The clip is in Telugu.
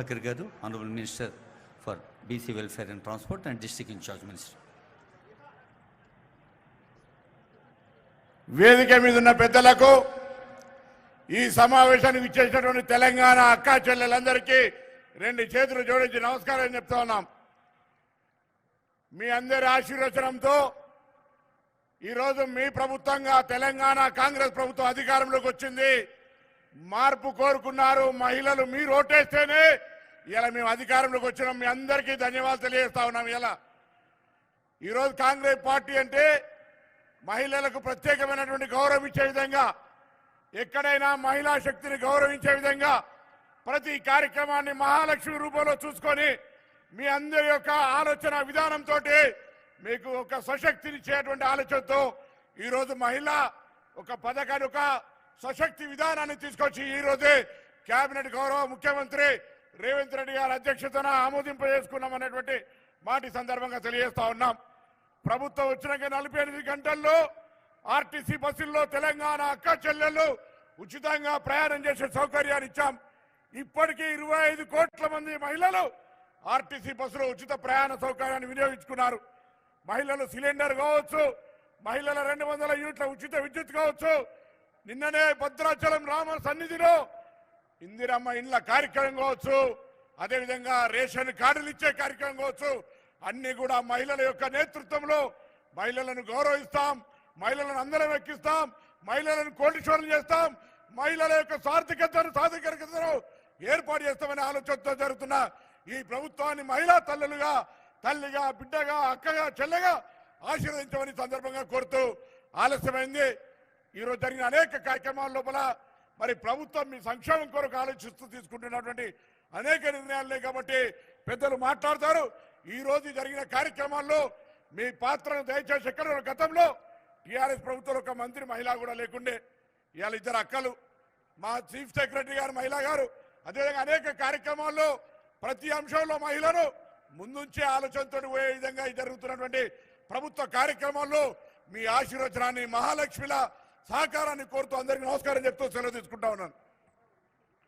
Prabhakar garu honourable minister for BC welfare and transport and district incharge minister వేదిక మీద ఉన్న పెద్దలకు ఈ సమావేశానికి ఇచ్చేసినటువంటి తెలంగాణ అక్క చెల్లెలందరికీ రెండు చేతులు జోడించి నమస్కారం చెప్తా ఉన్నాం. మీ అందరి ఆశీర్వచనంతో ఈరోజు మీ ప్రభుత్వంగా తెలంగాణ కాంగ్రెస్ ప్రభుత్వం అధికారంలోకి వచ్చింది. మార్పు కోరుకున్నారు మహిళలు మీరు ఓటేస్తేనే ఇలా మేము అధికారంలోకి వచ్చినాం. మీ అందరికీ ధన్యవాదాలు తెలియజేస్తా ఉన్నాం ఇలా. ఈరోజు కాంగ్రెస్ పార్టీ అంటే మహిళలకు ప్రత్యేకమైనటువంటి గౌరవం ఇచ్చే విధంగా ఎక్కడైనా మహిళా శక్తిని గౌరవించే విధంగా ప్రతి కార్యక్రమాన్ని మహాలక్ష్మి రూపంలో చూసుకొని మీ అందరి యొక్క ఆలోచన విధానంతో మీకు ఒక సశక్తినిచ్చేటువంటి ఆలోచనతో ఈరోజు మహిళ ఒక పథకాన్ని ఒక సశక్తి విధానాన్ని తీసుకొచ్చి ఈ రోజే కేబినెట్ గౌరవ ముఖ్యమంత్రి రేవంత్ రెడ్డి గారి అధ్యక్షతన ఆమోదింపజేసుకున్నామనేటువంటి మాట సందర్భంగా తెలియజేస్తా ఉన్నాం. ప్రభుత్వం వచ్చినాక నలభై ఎనిమిది గంటల్లో ఆర్టీసీ బస్సుల్లో తెలంగాణ అక్క చెల్లెళ్ళు ఉచితంగా ప్రయాణం చేసే సౌకర్యాన్ని ఇచ్చాం. ఇప్పటికీ ఇరవై ఐదు కోట్ల మంది మహిళలు ఆర్టీసీ బస్సులో ఉచిత ప్రయాణ సౌకర్యాన్ని వినియోగించుకున్నారు. మహిళలు సిలిండర్ కావచ్చు మహిళల రెండు వందల యూనిట్ల ఉచిత విద్యుత్ కావచ్చు. నిన్ననే భద్రాచలం రామ సన్నిధిలో ఇందిరమ్మ ఇండ్ల కార్యక్రమం కావచ్చు అదేవిధంగా రేషన్ కార్డులు ఇచ్చే కార్యక్రమం కావచ్చు అన్ని కూడా మహిళల యొక్క నేతృత్వంలో మహిళలను గౌరవిస్తాం మహిళలను అందరం ఎక్కిస్తాం మహిళలను కోటీశ్వరం చేస్తాం మహిళల యొక్క సార్థికతను సాధికారికతను ఏర్పాటు చేస్తామనే ఆలోచనతో జరుగుతున్న ఈ ప్రభుత్వాన్ని మహిళా తల్లులుగా తల్లిగా బిడ్డగా అక్కగా చెల్లెగా ఆశీర్వదించమని సందర్భంగా కోరుతూ ఆలస్యమైంది. ఈరోజు జరిగిన అనేక కార్యక్రమాల లోపల మరి ప్రభుత్వం మీ సంక్షేమం కొరకు ఆలోచిస్తూ తీసుకుంటున్నటువంటి అనేక నిర్ణయాలే కాబట్టి పెద్దలు మాట్లాడతారు. ఈ రోజు జరిగిన కార్యక్రమాల్లో మీ పాత్రను దయచేసి ఎక్కడ గతంలో టీఆర్ఎస్ ప్రభుత్వంలో ఒక మంత్రి మహిళ కూడా లేకుండే ఇవాళ ఇద్దరు అక్కలు మా చీఫ్ సెక్రటరీ గారు మహిళ గారు. అదేవిధంగా అనేక కార్యక్రమాల్లో ప్రతి అంశంలో మహిళను ముందుంచే ఆలోచనతో పోయే విధంగా జరుగుతున్నటువంటి ప్రభుత్వ కార్యక్రమాల్లో మీ ఆశీర్వచనాన్ని మహాలక్ష్మిల సహకారాన్ని కోరుతూ అందరికీ నమస్కారం చెప్తూ సెలవు తీసుకుంటా ఉన్నాను.